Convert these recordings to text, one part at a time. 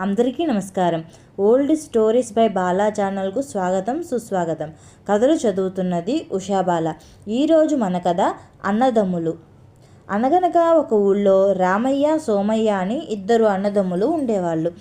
అందరికీ నమస్కారం. Old stories by Bala ఛానల్కు స్వాగతం సుస్వాగతం. కథలు చదువుతున్నది ఉషాబాల ఈరోజు మన కథ అన్నదమ్ములు. అనగనగా ఒక ఊళ్ళో రామయ్య సోమయ్య అని ఇద్దరు అన్నదమ్ములు ఉండేవాళ్ళు.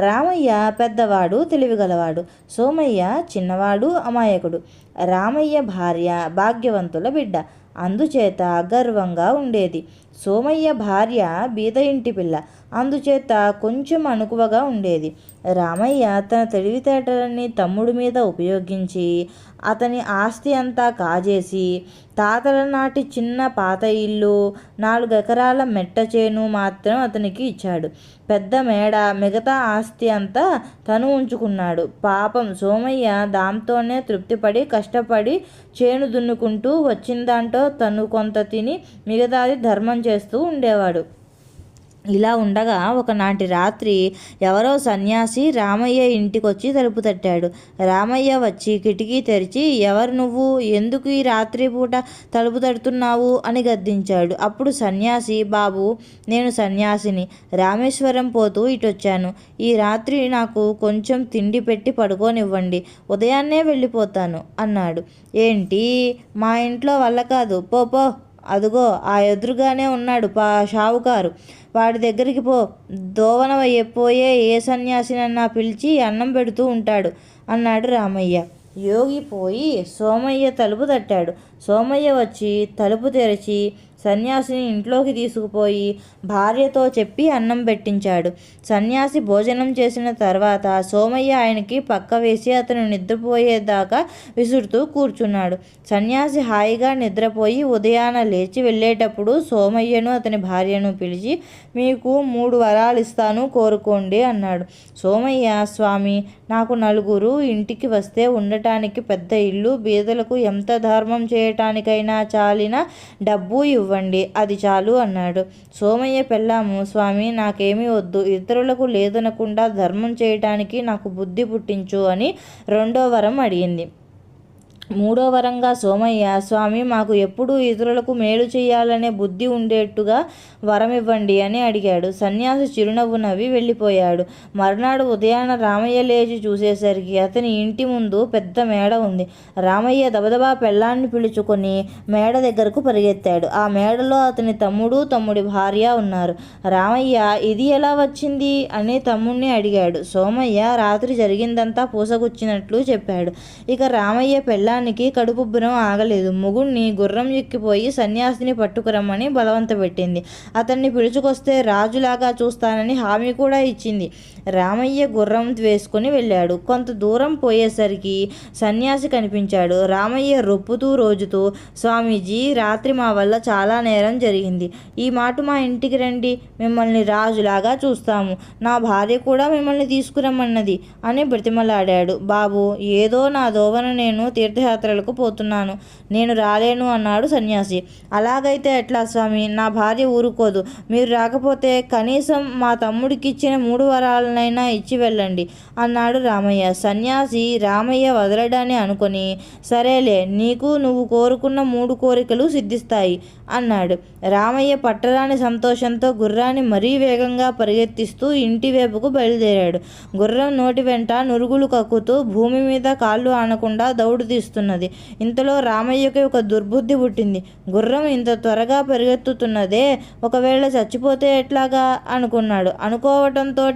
రామయ్య పెద్దవాడు తెలివిగలవాడు. సోమయ్య చిన్నవాడు అమాయకుడు. రామయ్య భార్య భాగ్యవంతుల బిడ్డ. అందుచేత గర్వంగా ఉండేది. సోమయ్య భార్య బీద ఇంటి పిల్ల. అందుచేత కొంచెం అణుకువగా ఉండేది. రామయ్య తన తెలివితేటలని తమ్ముడి మీద ఉపయోగించి అతని ఆస్తి అంతా కాజేసి తాతల నాటి చిన్న పాత ఇల్లు నాలుగు ఎకరాల మెట్ట చేను మాత్రం అతనికి ఇచ్చాడు. పెద్ద మేడ మిగతా ఆస్తి అంతా తను ఉంచుకున్నాడు. పాపం సోమయ్య దాంతోనే తృప్తిపడి కష్టపడి చేను దున్నుకుంటూ వచ్చిన దాంట్లో తను కొంత తిని మిగతాది ధర్మం చేస్తూ ఉండేవాడు. ఇలా ఉండగా ఒకనాటి రాత్రి ఎవరో సన్యాసి రామయ్య ఇంటికొచ్చి తలుపు తట్టాడు. రామయ్య వచ్చి కిటికీ తెరిచి ఎవరు నువ్వు? ఎందుకు ఈ రాత్రి పూట తలుపు తడుతున్నావు? అని గద్దించాడు. అప్పుడు సన్యాసి బాబు నేను సన్యాసిని. రామేశ్వరం పోతూ ఇటొచ్చాను. ఈ రాత్రి నాకు కొంచెం తిండి పెట్టి పడుకోనివ్వండి. ఉదయాన్నే వెళ్ళిపోతాను అన్నాడు. ఏంటి? మా ఇంట్లో వల్ల కాదు. పో పో. అదుగో ఆ ఎదురుగానే ఉన్నాడు పా షావుకారు. వాడి దగ్గరికి పో. దోవన పోయే ఏ సన్యాసినన్నా పిలిచి అన్నం పెడుతూ ఉంటాడు అన్నాడు రామయ్య. యోగి పోయి సోమయ్య తలుపు తట్టాడు. సోమయ్య వచ్చి తలుపు తెరిచి సన్యాసిని ఇంట్లోకి తీసుకుపోయి భార్యతో చెప్పి అన్నం పెట్టించాడు. సన్యాసి భోజనం చేసిన తర్వాత సోమయ్య ఆయనకి పక్క వేసి అతను నిద్రపోయేదాకా విసురుతూ కూర్చున్నాడు. సన్యాసి హాయిగా నిద్రపోయి ఉదయాన లేచి వెళ్ళేటప్పుడు సోమయ్యను అతని భార్యను పిలిచి మీకు మూడు వరాలు ఇస్తాను కోరుకోండి అన్నాడు. సోమయ్య స్వామి నాకు నలుగురు ఇంటికి వస్తే ఉండటానికి పెద్ద ఇల్లు బీదలకు ఎంత ధర్మం చేయటానికైనా చాలిన డబ్బు ఇవ్వ ఇవ్వండి అది చాలు అన్నాడు. సోమయ్య పెళ్ళాము స్వామి నాకేమీ వద్దు. ఇతరులకు లేదనకుండా ధర్మం చేయటానికి నాకు బుద్ధి పుట్టించు అని రెండో వరం అడిగింది. మూడో వరంగా సోమయ్య స్వామి మాకు ఎప్పుడూ ఇతరులకు మేలు చేయాలనే బుద్ధి ఉండేట్టుగా వరం ఇవ్వండి అని అడిగాడు. సన్యాసి చిరునవ్వు నవ్వి వెళ్ళిపోయాడు. మర్నాడు ఉదయాన రామయ్య లేచి చూసేసరికి అతని ఇంటి ముందు పెద్ద మేడ ఉంది. రామయ్య దబదబా పెళ్ళాన్ని పిలుచుకొని మేడ దగ్గరకు పరిగెత్తాడు. ఆ మేడలో అతని తమ్ముడు తమ్ముడి భార్య ఉన్నారు. రామయ్య ఇది ఎలా వచ్చింది? అని తమ్ముడిని అడిగాడు. సోమయ్య రాత్రి జరిగిందంతా పూసగుచ్చినట్లు చెప్పాడు. ఇక రామయ్య పెళ్ళ పెళ్ళానికి కడుపుబ్బరం ఆగలేదు. మొగుణ్ణి గుర్రం ఎక్కిపోయి సన్యాసిని పట్టుకురమ్మని బలవంత పెట్టింది. అతన్ని పిలుచుకొస్తే రాజులాగా చూస్తానని హామీ కూడా ఇచ్చింది. రామయ్య గుర్రం వేసుకుని వెళ్ళాడు. కొంత దూరం పోయేసరికి సన్యాసి కనిపించాడు. రామయ్య రొప్పుతూ రోజుతూ స్వామీజీ రాత్రి మా వల్ల చాలా నేరం జరిగింది. ఈ మాట మా ఇంటికి రండి. మిమ్మల్ని రాజులాగా చూస్తాము. నా భార్య కూడా మిమ్మల్ని తీసుకురమ్మన్నది అని బ్రతిమలాడాడు. బాబు ఏదో నా దోవన నేను తీర్థ తీర్థయాత్రలకు పోతున్నాను. నేను రాలేను అన్నాడు సన్యాసి. అలాగైతే ఎట్లా స్వామి? నా భార్య ఊరుకోదు. మీరు రాకపోతే కనీసం మా తమ్ముడికి ఇచ్చిన మూడు వరాలనైనా ఇచ్చి వెళ్ళండి అన్నాడు రామయ్య. సన్యాసి రామయ్య వదలడాన్ని అనుకొని సరేలే నీకు నువ్వు కోరుకున్న మూడు కోరికలు సిద్ధిస్తాయి అన్నాడు. రామయ్య పట్టరాని సంతోషంతో గుర్రాన్ని మరీ వేగంగా పరిగెత్తిస్తూ ఇంటి వైపుకు బయలుదేరాడు. గుర్రం నోటి వెంట నురుగులు కక్కుతూ భూమి మీద కాళ్ళు ఆనకుండా దౌడు చేస్తున్నది ఇంతలో రామయ్యకి ఒక దుర్బుద్ధి పుట్టింది. గుర్రం ఇంత త్వరగా పరిగెత్తుతున్నదే ఒకవేళ చచ్చిపోతే ఎట్లాగా? అనుకున్నాడు. అనుకోవటంతో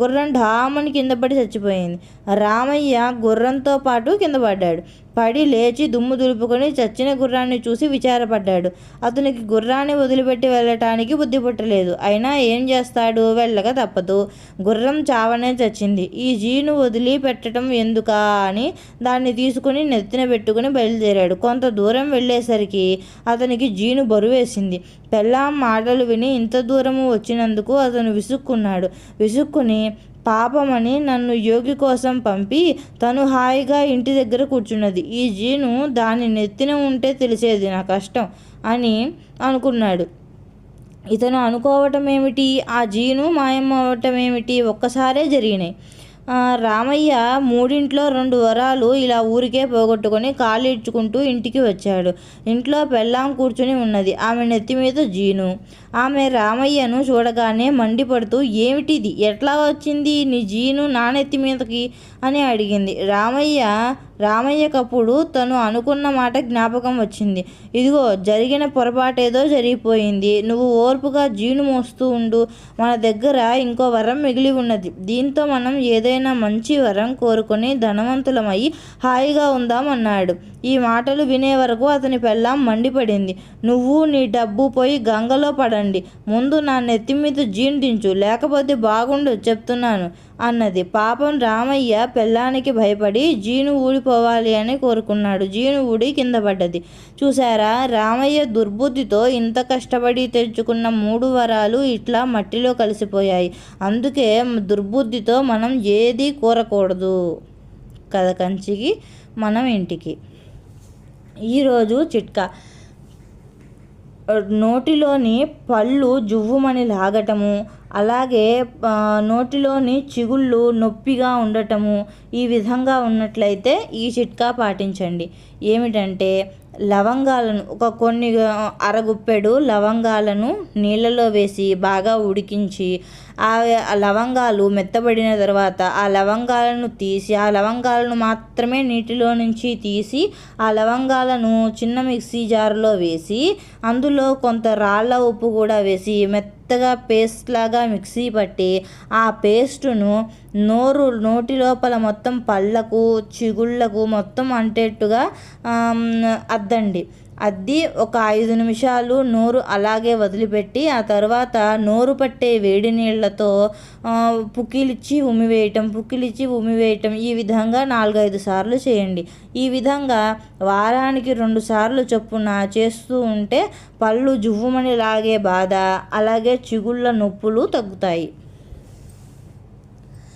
గుర్రం ఢామని కింద పడి చచ్చిపోయింది. రామయ్య గుర్రంతో పాటు కింద పడ్డాడు. పడి లేచి దుమ్ము దులుపుకొని చచ్చిన గుర్రాన్ని చూసి విచారపడ్డాడు. అతనికి గుర్రాన్ని వదిలిపెట్టి వెళ్ళటానికి బుద్ధి పుట్టలేదు. అయినా ఏం చేస్తాడు? వెళ్ళక తప్పదు. గుర్రం చావనే చచ్చింది. ఈ జీను వదిలి పెట్టడం ఎందుకా అని దాన్ని తీసుకుని నెత్తిన పెట్టుకుని బయలుదేరాడు. కొంత దూరం వెళ్ళేసరికి అతనికి జీను బరువేసింది. పెళ్ళాం మాటలు విని ఇంత దూరము వచ్చినందుకు అతను విసుక్కున్నాడు. విసుక్కుని పాపమని నన్ను యోగి కోసం పంపి తను హాయిగా ఇంటి దగ్గర కూర్చున్నది. ఈ జీను దాని నెత్తిన ఉంటే తెలిసేది నా కష్టం అని అనుకున్నాడు. ఇతను అనుకోవటం ఏమిటి ఆ జీను మాయమవటం ఏమిటి ఒక్కసారే జరిగినాయి. రామయ్య మూడింట్లో రెండు వరాలు ఇలా ఊరికే పోగొట్టుకొని కాలు ఇడ్చుకుంటూ ఇంటికి వచ్చాడు. ఇంట్లో పెళ్ళాం కూర్చుని ఉన్నది. ఆమె నెత్తి మీద జీను. ఆమె రామయ్యను చూడగానే మండిపడుతూ ఏమిటిది? ఎట్లా వచ్చింది నీ జీను నా నెత్తి మీదకి? అని అడిగింది. రామయ్య రామయ్యకప్పుడు తను అనుకున్న మాట జ్ఞాపకం వచ్చింది. ఇదిగో జరిగిన పొరపాటేదో జరిగిపోయింది. నువ్వు ఓర్పుగా జీను మోస్తూ ఉండు. మన దగ్గర ఇంకో వరం మిగిలి ఉన్నది. దీంతో మనం ఏదైనా మంచి వరం కోరుకొని ధనవంతులమై హాయిగా ఉందామన్నాడు. ఈ మాటలు వినే వరకు అతని పెళ్ళాం మండిపడింది. నువ్వు నీ డబ్బు పోయి గంగలో పడండి. ముందు నా నెత్తి మీద దించు. లేకపోతే బాగుండు చెప్తున్నాను అన్నది. పాపం రామయ్య పెళ్ళానికి భయపడి జీను ఊడి పోవాలి అని కోరుకున్నాడు. జీను కింద పడ్డది. చూసారా రామయ్య దుర్బుద్ధితో ఇంత కష్టపడి తెచ్చుకున్న మూడు వరాలు ఇట్లా మట్టిలో కలిసిపోయాయి. అందుకే దుర్బుద్ధితో మనం ఏది కోరకూడదు. కథ కంచికి మనం ఇంటికి. ఈరోజు చిట్కా. నోటిలోని పళ్ళు జువ్వుమని లాగటము అలాగే నోటిలోని చిగుళ్ళు నొప్పిగా ఉండటము ఈ విధంగా ఉన్నట్లయితే ఈ చిట్కా పాటించండి. ఏమిటంటే లవంగాలను ఒక కొన్ని అరగుప్పెడు లవంగాలను నీళ్ళలో వేసి బాగా ఉడికించి ఆ లవంగాలు మెత్తబడిన తర్వాత ఆ లవంగాలను తీసి ఆ లవంగాలను మాత్రమే నీటిలో నుంచి తీసి ఆ లవంగాలను చిన్న మిక్సీ జార్లో వేసి అందులో కొంత రాళ్ళ ఉప్పు కూడా వేసి మెత్తగా పేస్ట్ లాగా మిక్సీ పట్టి ఆ పేస్టును నోరు నోటి లోపల మొత్తం పళ్ళకు చిగుళ్ళకు మొత్తం అంటేట్టుగా అద్దండి. అద్ది ఒక ఐదు నిమిషాలు నోరు అలాగే వదిలిపెట్టి ఆ తర్వాత నోరు పట్టే వేడి నీళ్ళతో పుక్కిలిచ్చి ఉమివేయటం పుక్కిలిచ్చి ఉమివేయటం ఈ విధంగా నాలుగైదు సార్లు చేయండి. ఈ విధంగా వారానికి రెండు సార్లు చొప్పున చేస్తూ ఉంటే పళ్ళు జువ్వుమని లాగే బాధ అలాగే చిగుళ్ళ నొప్పులు తగ్గుతాయి.